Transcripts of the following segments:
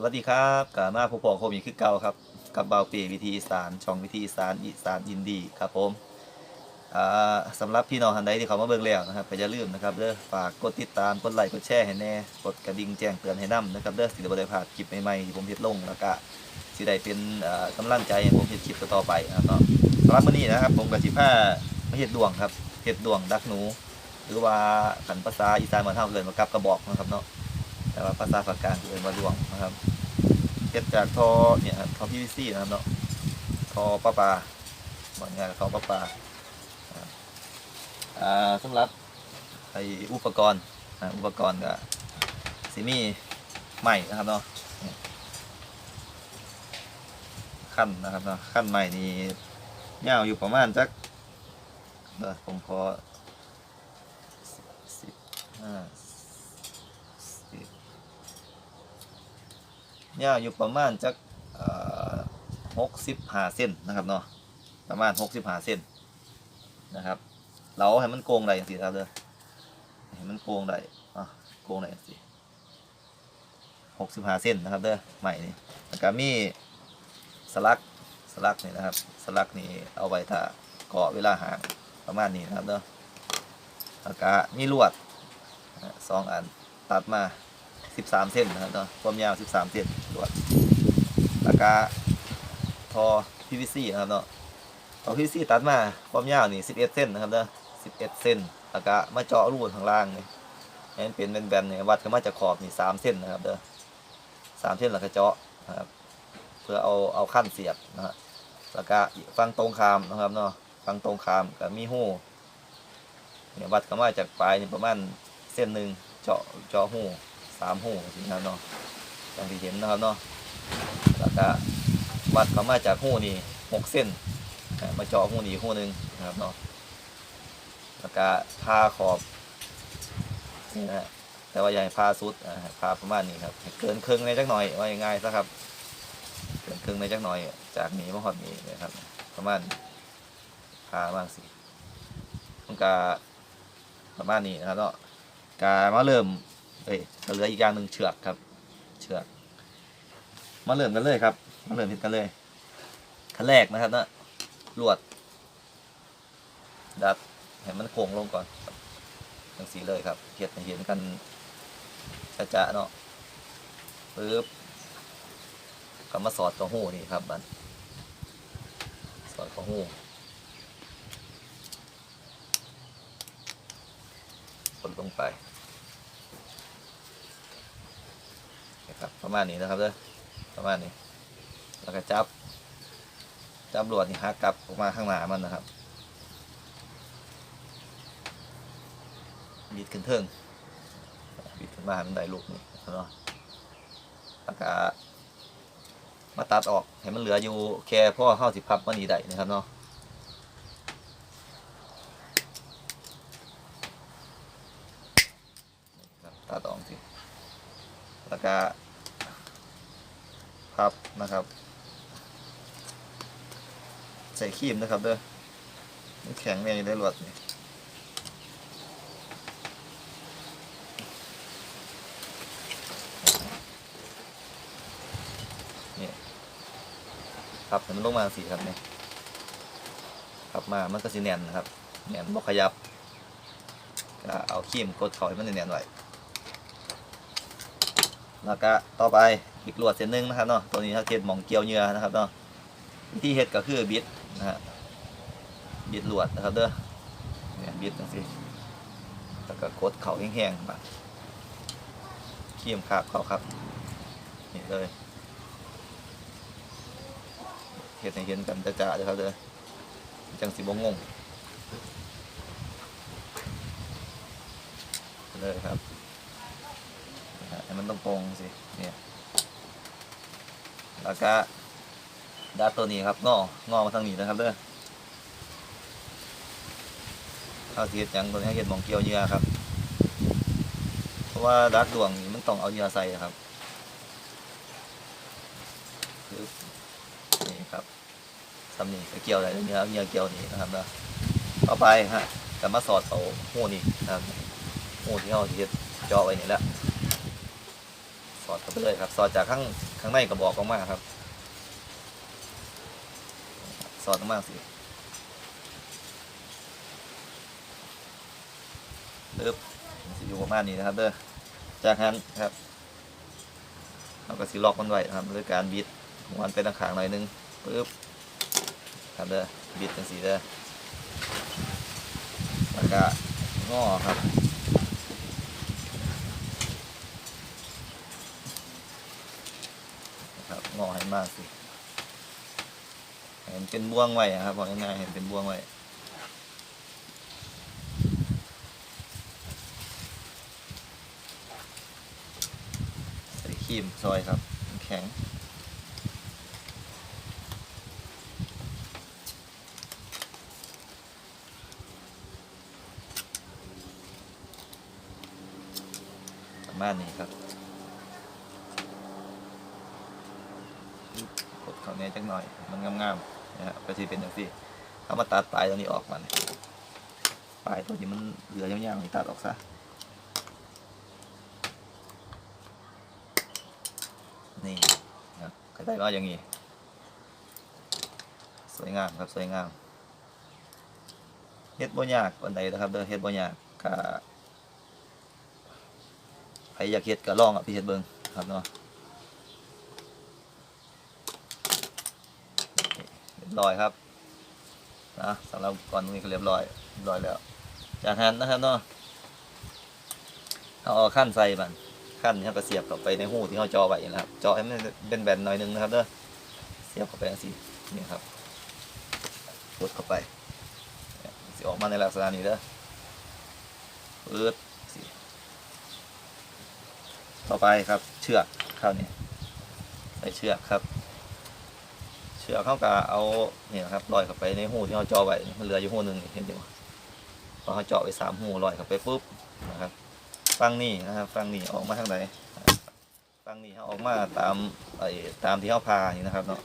สวัสดีครับกามาผู้ปกโคมีคือเก่าครับ กับเบาปีวิธีอีสานช่องวิธีอีสานอีสานอินดีครับผมอ่าสำหรับพี่น้องท่านใดที่เขามาเบิ่งแล้วนะครับก็อย่าลืมนะครับเด้อฝากกดติดตามกดไลค์กดแชร์ให้แน่กดกระดิ่งแจ้งเตือนให้นํนะครับเด้อสิได้บ่ได้พลาดคลิปใหม่ๆที่ผมเฮ็ดลงแล้วก็สิได้เป็นอ่อกำลังใจให้ผมเฮ็ดคลิปต่อไปนะครับเนาะสำหรับมื้อนี้นะครับผมก็สิพามาเฮ็ดดวงครับเฮ็ดดวงดักหนู หรือว่าขันภาษาอีสานบ้านเฮาเอิ้นว่ากับกระบอกนะครับเนาะ แต่ว่าภาษาภาคกลางเอิ้นว่าดวงนะครับเก็บจากท่อเนี่ยครับท่อ PVC นะครับเนาะท่อประปลาบางงานทอประปาอ่าสำหรับไออุปกรณ์อุปกรณ์ก็สิมีใหม่นะครับเนาะขั้นนะครับเนาะขั้นใหม่นี่ยาวอยู่ประมาณจักเดี๋ยวผมขอสิบห้าสิบ ยาวอยู่ประมาณจักหกสิบห้าเซนนะครับเนาะประมาณหกสิบห้าเซนนะครับเราให้มันโกงได้อย่างสิครับเด้อให้มันโกงได้อะโกงได้อย่างสิหกสิบห้าเซนนะครับเด้อใหม่นี่แล้วก็มีสลักสลักนี่นะครับสลักนี่เอาไว้ถ้าเกาะเวลาห่างประมาณนี้นะครับเด้อแล้วก็มีลวดสองอันตัดมา 13 เส้นนะครับเนาะความยาว 13 เส้น ลวดแล้วก็ทอ PVC นะครับเนาะทอ PVC ตัดมาความยาวนี่11เส้นนะครับเนาะ11เส้นแล้วก็มาเจาะรูข้างล่างนี่ให้มันเป็นแบนๆเนี่ยวัดกันมาจากขอบนี่3เส้นนะครับเด้อ3เส้นแล้วก็เจาะนะครับเพื่อเอาเอาขั้นเสียบนะฮะแล้วก็ฟังตรงคามนะครับเนาะฟังตรงคามกับมีหูเนี่ยวัดกันมาจากปลายนี่ประมาณเส้นหนึ่งเจาะเจาะหูสามหูสิครับเนาะ อย่างที่เห็นนะครับเนาะแล้วก็วัดเขามาจากหูนี่หกเส้นมาเจาะหูนี่หูหนึ่งนะครับเนาะแล้วก็พาขอบนี่นะฮะแต่ว่าอย่าให้พาสุดอ่าให้พาประมาณนี้ครับเกินครึ่งในจักหน่อยว่าง่ายๆซะครับเกินครึ่งในจักหน่อย จากนี้มาหอดนี้นะครับ ประมาณพาบ้างสิมันก็ประมาณนี้นะครับเนาะกามาเริ่มเอ้ยเหลืออีกอย่างหนึ่งเชือกครับ มาเริ่มกันเลยครับ มาเริ่มกันเลยขั้นแรกนะครับนะลวด ดัดให้มันโค้งลงก่อนครับจังสีเลยครับเห็ดเห็นกันจะๆเนาะปึ๊บก็มาสอดกับหูนี่ครับมันสอดกับหูกดลงไปนะครับประมาณนี้นะครับเด้อ ประมาณนี้ แล้วก็จับ จับลวดนี่หักกลับออกมาข้างหน้ามันนะครับบิดขึ้นเทิงบิดขึ้นมาให้มันได้ลูกนี่เนาะแล้วก็มาตัดออกให้มันเหลืออยู่แค่พ่อเข้าสิพับมันนี่ได้นะครับเนาะตัดออกสิแล้วก็ พับนะครับ ใส่ครีมนะครับเด้อแข็งแรงอยู่ได้รวดนี่นี่พับให้มันลงมาสีครับเนี่ยพับมามันก็สิแน่นนะครับแน่นบอกขยับก็เอาครีมกดเขาให้มันแน่นไว้แล้วก็ต่อไป อีกลวดเส้นหนึ่งนะครับเนาะตัวนี้เขาเฮ็ดหมองเกี่ยวเหยื่อนะครับเนาะวิธีเฮ็ดก็คือบิดนะฮะบิดลวดนะครับเด้อเนี่ยบิดจังซี่แล้วก็กดเข่าแห้งๆมาเคี่ยมขาบเขาครับนี่เลยเฮ็ดให้เห็นกันจ้าๆเลยครับเด้อจังสิบ่งงเลยครับให้มันตรงตรงสิเนี่ย แล้วก็ด้านตัวนี้ครับงองอมาทางนี้นะครับเด้อเข้าเทียดยังตัวนี้เห็ดหมองเกี่ยวเหยื่อครับ เพราะว่าดักดวงมันต้องเอาเหยื่อใส่ครับนี่ครับทำนี่เกี่ยวอะไรเหยื่อเหยื่อเกี่ยวนี่นะครับเนาะต่อไปฮะจะมาสอดเอาหูนี่นะครับหูที่เขาเทียดจาะไว้นี่แหละสอดเข้าไปเลยครับ สอดจากข้าง ข้างในกระบอกออกมาครับ สอดออกมาสิเริ่มสิอยู่ประมาณนี้นะครับเด้อจากนั้นครับเราก็สิล็อกมันไว้นะครับด้วยการบิดหัวมันไปทางขางหน่อยนึงปึ๊บครับเด้อบิดจังสีเด้อแล้วก็งอครับ นะครับ งอให้มากสิเห็นเป็นบ่วงไว้ครับบอกง่ายๆเห็นเป็นบ่วงไว้ใส่ครีมซอยครับ แข็งประมาณนี้ครับ กด เขาเนี้ยจักหน่อย มันงามๆนะฮะก็จะเป็นอย่างที่เอามาตัดปลายตรงนี้ออกมันปลายตัวนี้มันเหลือยาวๆนี่ตัดออกซะนี่นะก็ได้ว่าอย่างนี้ สวยงามครับสวยงามเฮ็ดบ่ยากปานใดนะครับเด้อเฮ็ดบ่ยากก็ใครอยากเฮ็ดก็ลองอะพี่เฮ็ดเบิ่งครับเนาะ เรียบร้อยครับนะสำหรับก่อนตรงนี้ก็เรียบร้อยเรียบร้อยแล้ว จากนั้นนะครับเนาะเอาเอาขั้นใส่มันขั้นนี้ก็เสียบเข้าไปในหูที่เขาจาะไว้นะครับจาะให้มันเป็นแบนหน่อยหนึงนะครับเด้อเสียบเข้าไปอย่างนี้นี่ครับกดเข้าไปสิออกมาในลักษณะนี้เด้อปืดสิต่อไปครับเชือกเข้านี่ใส่เชือกครับ ชือกเข้ากับเอาเนี่ยนะครับลอยเข้าไปในหูที่เราเจาะไว้มันเหลืออยู่หูหนึ่งเห็นไหมพอเขาเจาะไปสามหูลอยเข้าไปปุ๊บนะครับฟังนี่นะครับฟังนี่ออกมาทางไหนฟังนี่เขาออกมาตามไอ้ตามที่เขาพานี่นะครับเนาะ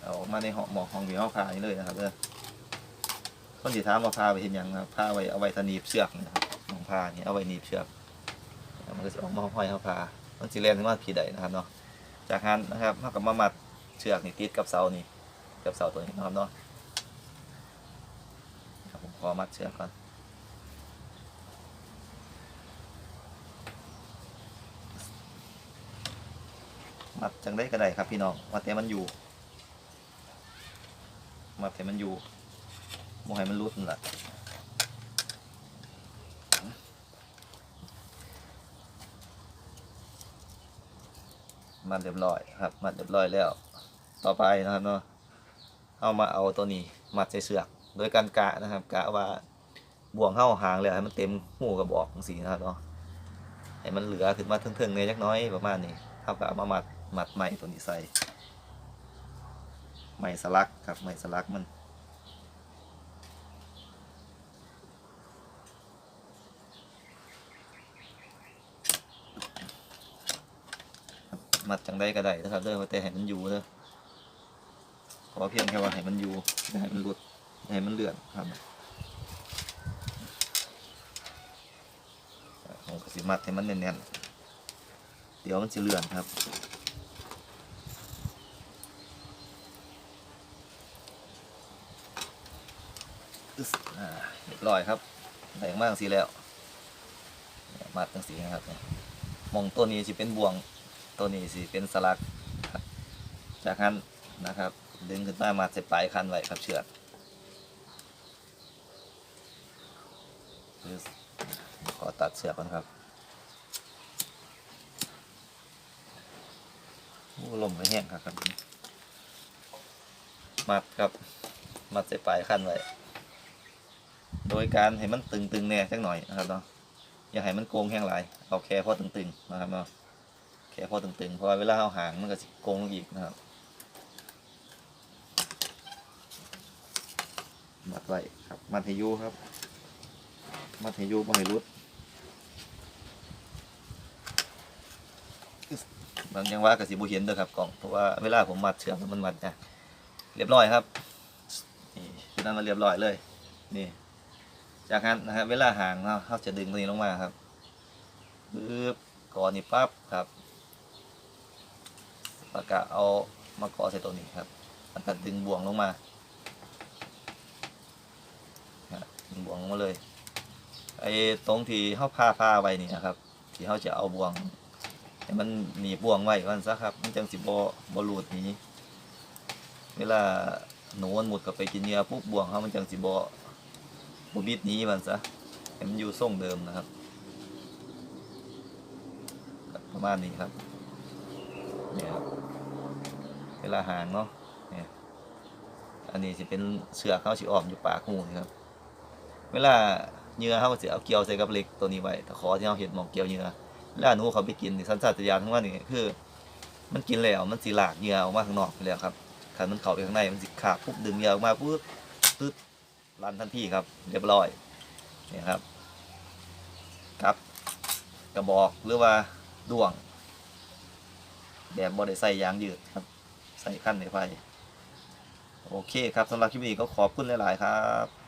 เอาออกมาในหอหมอกห้องที่เขาพานี่เลยนะครับเด้อคนที่ถามาพาไปเห็นยังครับพาไว้เอาไว้ทนีบเชือกนะครับหมองพานี่เอาไว้หนีบเชือก มันก็จะออกมาห้อยเข้าพามันสิแรงขึ้นมาผีใดนะครับเนาะจากนั้นนะครับเราก็มามัดเชือกนี่ติดกับเสานี่กับเสาตัวนี้นะครับเนาะครับผมขอมัดเชือกก่อนมัดจังได้ก็ได้ครับพี่น้องมัดแต่มันอยู่มัดแต่มันอยู่โมให้มันรุดนั่นแหละ มัดเรียบร้อยครับ มัดเรียบร้อยแล้ว ต่อไปนะครับเนาะเอามาเอาตัวนี้มัดใส่เสือก โดยการกะนะครับ กะว่าบ่วงเข้าหางแล้วให้มันเต็มหูกระบอกสีนะครับเนาะให้มันเหลือขึ้นมาทึ่งๆเลยจักน้อยประมาณนี้เท่ากับมามัดมัดไหมตัวนี้ใส่ไหมสลักครับไหมสลักมัน มัดจังได้ก็ได้นะครับเด้อว่าแต่ให้มันอยู่เด้อขอเพียงแค่ว่าให้มันอยู่ให้มันหลุดให้มันเลื่อนครับผมก็สิมัดให้มันแน่นๆเดี๋ยวมันจะเลื่อนครับอึ๊สอ่าเรียบร้อยครับได้มากสีแล้วมัดตั้งสีนะครับมองตัวนี้จะเป็นบ่วง ตัวนี้สิเป็นสลัก จากนั้นนะครับ ดึงขึ้นมามาใส่ปลายคันไว้ครับเชือกขอตัดเชือกก่อนครับโอ้ลมไม่แห้งครับครับมัดครับมัดใส่ปลายคันไว้ โดยการให้มันตึงๆแน่จักหน่อยนะครับเนาะอย่าให้มันโกงแห้งหลายเอาแค่พอตึงๆนะครับเนาะ แค่พอตึงๆเพราะว่าเวลาเอาหางมันก็สิโกงลงอีกนะครับมัดไว้ครับ มัดให้ยูครับ มัดให้ยูบ่ให้รุดบางจังหวะก็สิบ่เห็นเด้อครับกล่องเพราะว่าเวลาผมมัดเชือกมันมัดนะเรียบร้อยครับนี่คือนั้นมาเรียบร้อยเลย นี่ จากนั้นนะครับเวลาห่างเราเขาจะดึงตัวนี้ลงมาครับปึ๊บก่อนนี่ปั๊บครับ แล้วก็เอามาเกาะใส่ตัวนี้ครับแล้วก็ดึงบ่วงลงมาดึงบ่วงลงมาเลยไอ้ตรงที่เขาพาพาไว้นี่นะครับ ที่เขาจะเอาบ่วงให้มันหนีบบ่วงไว้วันซะครับมันจังสิบ่บ่หลุดนี้ เวลาหนูมันหมดกับไปกินเหยื่อปุ๊บบ่วงเขามันจังสิบ่บ่บิดนี้มันซะให้มันอยู่ทรงเดิมนะครับ ประมาณนี้ครับเนี่ยครับ เวลาหางเนาะเนี่ยอันนี้สิเป็นเสือเขาสิออมอยู่ปากหูครับ เวลาเหยื่อเขาก็สิเอาเกี่ยวใส่กับเหล็กตัวนี้ไว้ตะขอที่เขาเห็นหมองเกี่ยวเหยื่อเวลาหนูเขาไปกินสัญชาตญาณของมันนี่คือ มันกินแล้วมันสิลากเหยื่อออกมาข้างนอกไปแล้วครับคันมันเข้าไปข้างในมันสิขาบปุ๊บดึงเหยื่อออกมาปุ๊บปึ๊บรันทันทีครับ เรียบร้อยเนี่ยครับกับกระบอกหรือว่าด้วงแบบบริใส่ยางยืดครับ ใส่ขั้นในไฟโอเคครับสำหรับคลิปนี้ก็ขอบคุณหลาย ๆ ครับ